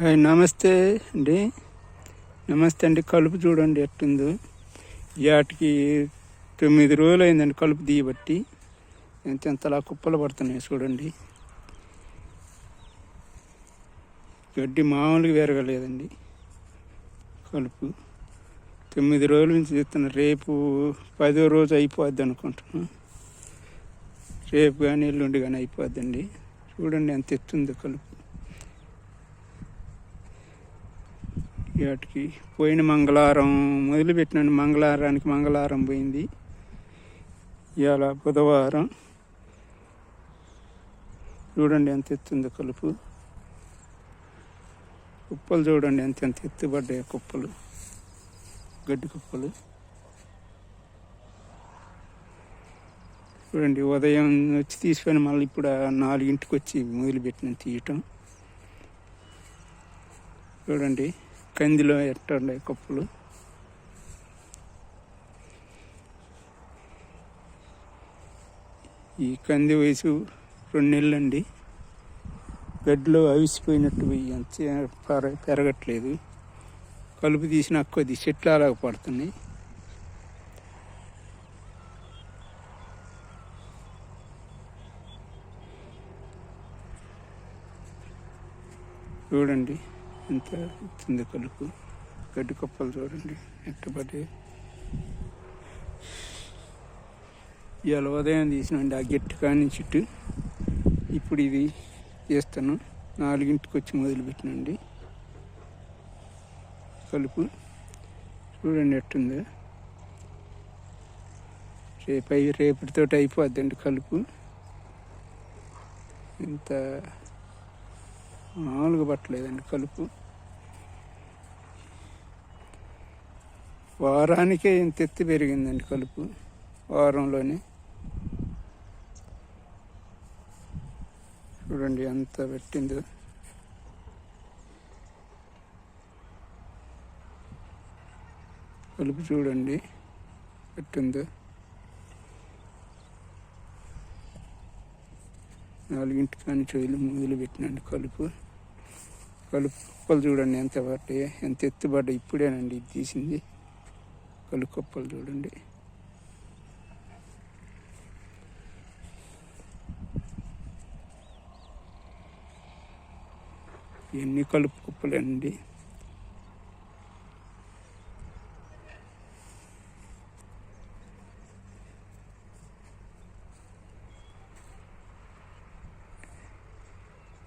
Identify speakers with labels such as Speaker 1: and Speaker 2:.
Speaker 1: Hi నమస్తే అండి. నమస్తే అండి. కలుపు చూడండి ఎట్టుందో. వాటికి తొమ్మిది రోజులు అయిందండి కలుపు తీయబట్టి. ఎంత ఎంతలా కుప్పలు పడుతున్నాయి చూడండి. గడ్డి మామూలుగా పెరగలేదండి కలుపు. తొమ్మిది రోజుల నుంచి తీస్తున్నా రేపు పదో రోజు అయిపోద్ది అనుకుంటున్నాను రేపు కానీ ఎల్లుండి కానీ అయిపోద్దండి. చూడండి ఎంత ఎత్తుందో కలుపు. వాటికి పోయిన మంగళవారం మొదలుపెట్టిన మంగళవారానికి మంగళవారం పోయింది. ఇవాళ బుధవారం. చూడండి ఎంత ఎత్తుందో కలుపు. కుప్పలు చూడండి ఎంత ఎంత ఎత్తుపడ్డాయి కుప్పలు. గడ్డి కుప్పలు. చూడండి ఉదయం వచ్చి తీసుకొని మళ్ళీ ఇప్పుడు నాలుగింటికి వచ్చి మొదలుపెట్టిన తీయటం. చూడండి. కందిలో ఎట్టండి కప్పులు. ఈ కంది వయసు రెండు నెలలండి. గడ్డిలో అవిసిపోయినట్టు పోయి పెర- పెరగట్లేదు. కలుపు తీసిన కొద్ది చెట్లు అలాగ పడుతున్నాయి చూడండి. ఎంత ఎత్తుంది కలుపు గడ్డి కుప్పలు చూడండి ఎట్టుబడి. ఇవాళ ఉదయం తీసినండి ఆ గట్టి కాని చుట్టూ ఇప్పుడు ఇది చేస్తాను. నాలుగింటికి వచ్చి మొదలుపెట్టినండి. కలుపు. చూడండి ఎట్టుందో. రేపు అయి రేపటితో అయిపోద్దండి కలుపు. ఇంత మామూలుగా పట్టలేదండి కలుపు. వారానికే ఇంత ఎత్తి పెరిగిందండి కలుపు వారంలోనే. చూడండి ఎంత పెట్టిందో. కలుపు చూడండి పెట్టిందో నాలుగింటి కానీ చెవులు మొదలు పెట్టినండి కలుపు. కలుపు కుప్పలు చూడండి ఎంత పడ్డాయి ఎంత ఎత్తుపడ్డాయి ఇప్పుడేనండి ఇది తీసింది. కలుపు కుప్పలు చూడండి. ఇవన్నీ కలుపు కుప్పలేనండి